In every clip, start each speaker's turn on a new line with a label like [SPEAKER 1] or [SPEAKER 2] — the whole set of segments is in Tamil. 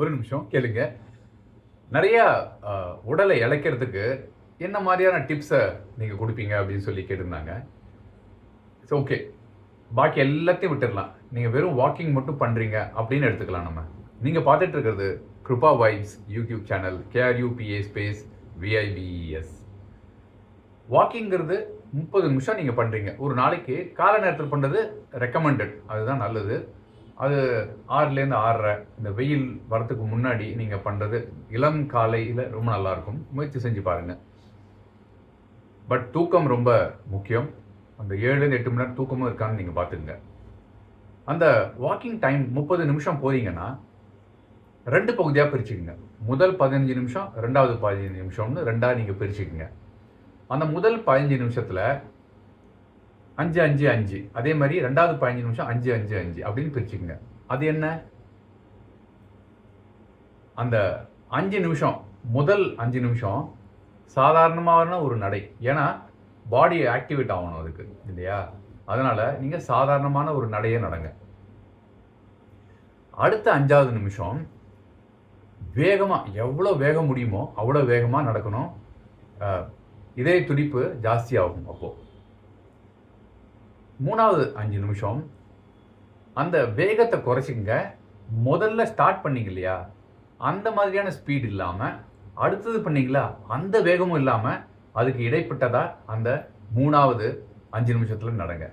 [SPEAKER 1] ஒரு நிமிஷம் கேளுங்க. நிறையா உடலை இழைக்கிறதுக்கு என்ன மாதிரியான டிப்ஸை நீங்கள் கொடுப்பீங்க அப்படின்னு சொல்லி கேட்டிருந்தாங்க. இட்ஸ் ஓகே பாக்கி எல்லாத்தையும் விட்டுடலாம் நீங்கள் வெறும் வாக்கிங் மட்டும் பண்ணுறீங்க அப்படின்னு எடுத்துக்கலாம் நம்ம. நீங்கள் பார்த்துட்டு இருக்கிறது Kiruba vibes YouTube channel K R U B A space V I B E S வாக்கிங்கிறது முப்பது நிமிஷம் நீங்கள் பண்ணுறீங்க ஒரு நாளைக்கு காலை நேரத்தில் பண்ணுறது ரெக்கமெண்டட் அதுதான் நல்லது. அது ஆறுலேருந்து ஆறரை இந்த வெயில் வரத்துக்கு முன்னாடி நீங்கள் பண்ணுறது இளம் காலையில் ரொம்ப நல்லாயிருக்கும். முயற்சி செஞ்சு பாருங்கள் பட் தூக்கம் ரொம்ப முக்கியம். அந்த ஏழுலேருந்து எட்டு மணி நேரம் தூக்கமும் இருக்கான்னு நீங்கள் பார்த்துங்க அந்த வாக்கிங் டைம் முப்பது நிமிஷம் போகிறீங்கன்னா ரெண்டு பகுதியாக பிரிச்சுக்கோங்க. முதல் பதினஞ்சு நிமிஷம் ரெண்டாவது பதினஞ்சு நிமிஷம்னு ரெண்டாக நீங்கள் பிரிச்சுக்கோங்க. அந்த முதல் பதினஞ்சு நிமிஷத்தில் அஞ்சு அஞ்சு அஞ்சு. அதே மாதிரி ரெண்டாவது பதினஞ்சு நிமிஷம் அஞ்சு அஞ்சு அஞ்சு அப்படின்னு பிரிச்சுக்கோங்க. அது என்ன? அந்த அஞ்சு நிமிஷம் முதல் அஞ்சு நிமிஷம் சாதாரணமான ஒரு நடை. ஏன்னா பாடி ஆக்டிவேட் ஆகணும் அதுக்கு இல்லையா? அதனால் நீங்கள் சாதாரணமான ஒரு நடையை நடங்க. அடுத்த அஞ்சாவது நிமிஷம் வேகமாக எவ்வளோ வேகம் முடியுமோ அவ்வளோ வேகமாக நடக்கணும். இதய துடிப்பு ஜாஸ்தியாகும் அப்போது மூணாவது அஞ்சு நிமிஷம் அந்த வேகத்தை குறைச்சிக்கங்க. முதல்ல ஸ்டார்ட் பண்ணிங்க இல்லையா? அந்த மாதிரியான ஸ்பீட் இல்லாமல் அடுத்தது பண்ணிங்களா? அந்த வேகமும் இல்லாமல் அதுக்கு இடைப்பட்டதாக அந்த மூணாவது அஞ்சு நிமிஷத்தில் நடங்க.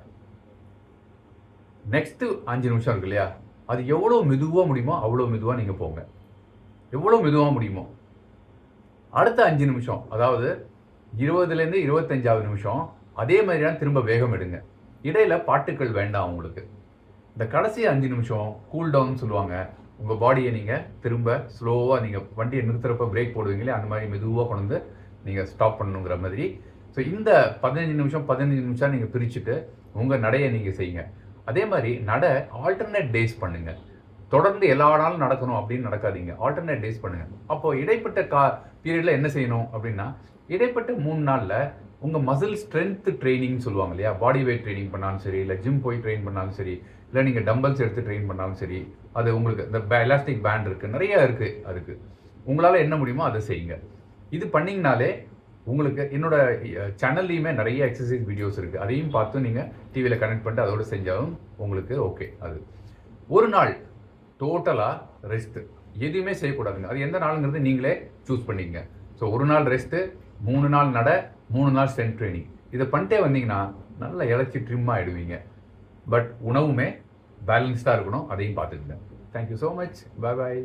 [SPEAKER 1] நெக்ஸ்ட்டு அஞ்சு நிமிஷம் இருக்கு இல்லையா? அது எவ்வளோ மெதுவாக முடியுமோ அவ்வளோ மெதுவாக நீங்கள் போங்க. எவ்வளோ மெதுவாக முடியுமோ. அடுத்த அஞ்சு நிமிஷம் அதாவது இருபதுலேருந்து இருபத்தஞ்சாவது நிமிஷம் அதே மாதிரியான திரும்ப வேகம் எடுங்க. இடையில் பாட்டுக்கள் வேண்டாம் உங்களுக்கு. இந்த கடைசி அஞ்சு நிமிஷம் கூல் டவுன் சொல்லுவாங்க. உங்கள் பாடியை நீங்கள் திரும்ப ஸ்லோவாக நீங்கள் வண்டியை நிறுத்துறப்ப பிரேக் போடுவீங்களே அந்த மாதிரி மெதுவாக கொண்டு வந்து நீங்கள் ஸ்டாப் பண்ணணுங்கிற மாதிரி. ஸோ இந்த பதினஞ்சு நிமிஷம் பதினஞ்சு நிமிஷம் நீங்கள் பிரிச்சுட்டு உங்கள் நடையை நீங்கள் செய்யுங்க. அதே மாதிரி நடை ஆல்டர்னேட் டேஸ் பண்ணுங்கள் தொடர்ந்து எல்லா நாளும் நடக்கணும் அப்படின்னு நடக்காதீங்க. ஆல்டர்னேட் டேஸ் பண்ணுங்கள் அப்போது இடைப்பட்ட கா பீரியடில் என்ன செய்யணும் அப்படின்னா இடைப்பட்ட மூணு நாளில் உங்கள் மசில் ஸ்ட்ரென்த் ட்ரைனிங்னு சொல்லுவாங்க இல்லையா? பாடி வெயிட் ட்ரைனிங் பண்ணாலும் சரி இல்லை ஜிம் போய் ட்ரெயின் பண்ணாலும் சரி இல்லை நீங்கள் டம்பல்ஸ் எடுத்து ட்ரெயின் பண்ணாலும் சரி அது உங்களுக்கு இந்த எலாஸ்டிக் பேண்ட் இருக்குது நிறைய இருக்குது அதுக்கு. உங்களால் என்ன முடியுமோ அதை செய்யுங்க. இது பண்ணிங்கனாலே உங்களுக்கு என்னோட சேனல்லையுமே நிறைய எக்ஸசைஸ் வீடியோஸ் இருக்குது அதையும் பார்த்து நீங்கள் டிவியில் கனெக்ட் பண்ணிட்டு அதோட செஞ்சாலும் உங்களுக்கு ஓகே அது. ஒரு நாள் டோட்டலாக ரெஸ்ட்டு எதுவுமே செய்யக்கூடாதுங்க. அது எந்த நாளுங்கிறது நீங்களே சூஸ் பண்ணிக்கங்க. ஸோ ஒரு நாள் ரெஸ்ட்டு மூணு நாள் நட மூணு நாள் ஸ்ட்ரென்த் ட்ரைனிங் இதை பண்ணிட்டே வந்தீங்கன்னா நல்லா இழைச்சி ட்ரிம் ஆகிடுவீங்க பட் உணவுமே பேலன்ஸ்டாக இருக்கணும் அதையும் பார்த்துக்குங்க. Thank you so much bye bye